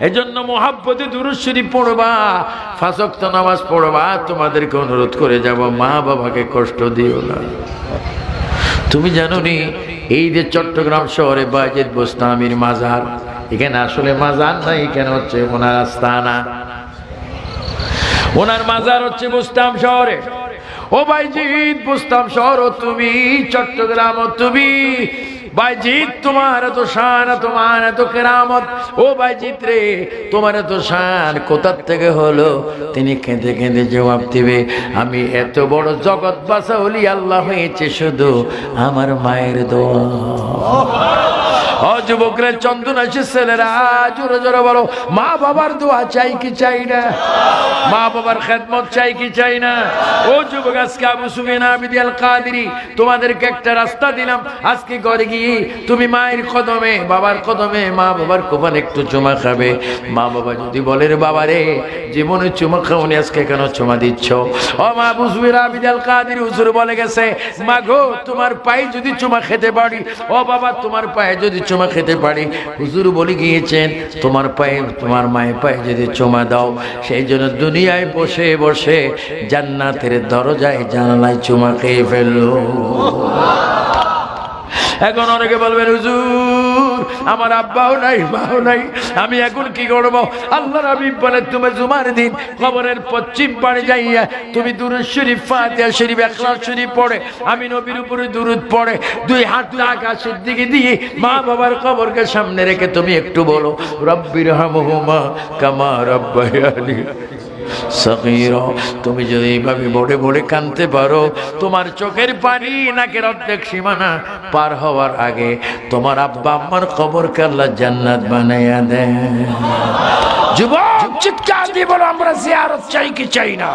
এজন্য মোহাব্বতে দুরুশ্বরী পড়বা ফাঁসক্ত নামাজ পড়বা, তোমাদেরকে অনুরোধ করে যাব, মা বাবাকে কষ্ট দিও না। তুমি জানো নি এই যে চট্টগ্রাম শহরে বাজেদ বোস্তামির মাজার, এখানে আসলে মাজার নাই, এখানে হচ্ছে ওনার আস্তানা। ওনার মাজার হচ্ছে বুস্তাম শহরে। ও বাইজিৎ বুস্তাম শহর তুমি, চট্টগ্রাম তুমি বাইজিৎ, তোমার এত শান, তোমার এত কেরামত। ও বাইজিৎ রে, তোমার এত শান কোথার থেকে হলো? তিনি কেঁদে কেঁদে জবাব দিবে, আমি এত বড় জগৎ বাসা হলি, আল্লাহ হয়েছে শুধু আমার মায়ের দোয়া। ও যুবকরা চন্দন আছে ছেলেরা, জোরে জোরে বলো, মা বাবার দোয়া চাই কি চাই না? মা বাবার খেদমত চাই কি চাই না? ও যুবক, আজকে আবু সুফিয়ান আবিদি আল তোমাদেরকে একটা রাস্তা দিলাম। আজকে ঘরে গিয়ে তুমি মায়ের কদমে, বাবার কদমে মা বাবার কোপাল একটু চুমা খাবে। মা বাবা যদি বলে, রে বাবা রে, জীবনে চুমা খাওনি, আজকে কেন চুমা দিচ্ছ? ও মা আবু সুফিয়ান আবিদি আল কাদেরি হুজুর বলে গেছে, মা গো, তোমার পায়ে যদি চুমা খেতে পারি, ও বাবা, তোমার পায়ে যদি চুমা খেতে পারি। হুজুর বলে গিয়েছেন, তোমার পায়ে, তোমার মায়ের পায়ে যদি চুমা দাও, সেই জন্য দুনিয়ায় বসে বসে জান্নাতের দরজায় জানালায় চুমা খেয়ে ফেলল। এখন অনেকে বলবেন, হুজুর আমার আব্বাও নাই, মাও নাই, আমি এখন কি করব? আল্লাহ রবি বলে, তুমি জুমার দিন কবরের পশ্চিম পাড়ে যাইয়া তুমি দুরুদ শরীফ, ফাতিহা শরীফ একলাস শরীফ পড়ে, আমি নবীর উপরে দুরুদ পড়ে, দুই হাত আকাশের দিকে দিয়ে মা বাবার কবরকে সামনে রেখে তুমি একটু বলো রব্বির হামহুমা কামা রব্বায়ানি। সগীর তুমি যদি এইভাবে বড়ে বড়ে কানতে পারো, তোমার চোখের পানি নাকের অর্ধেক সীমানা পার হওয়ার আগে তোমার আব্বা আম্মার কবর কাল্লা জান্নাত বানাইয়া দেয় যুবক, চিৎকার দিয়ে বলো, আমরা চাই কি চাই না?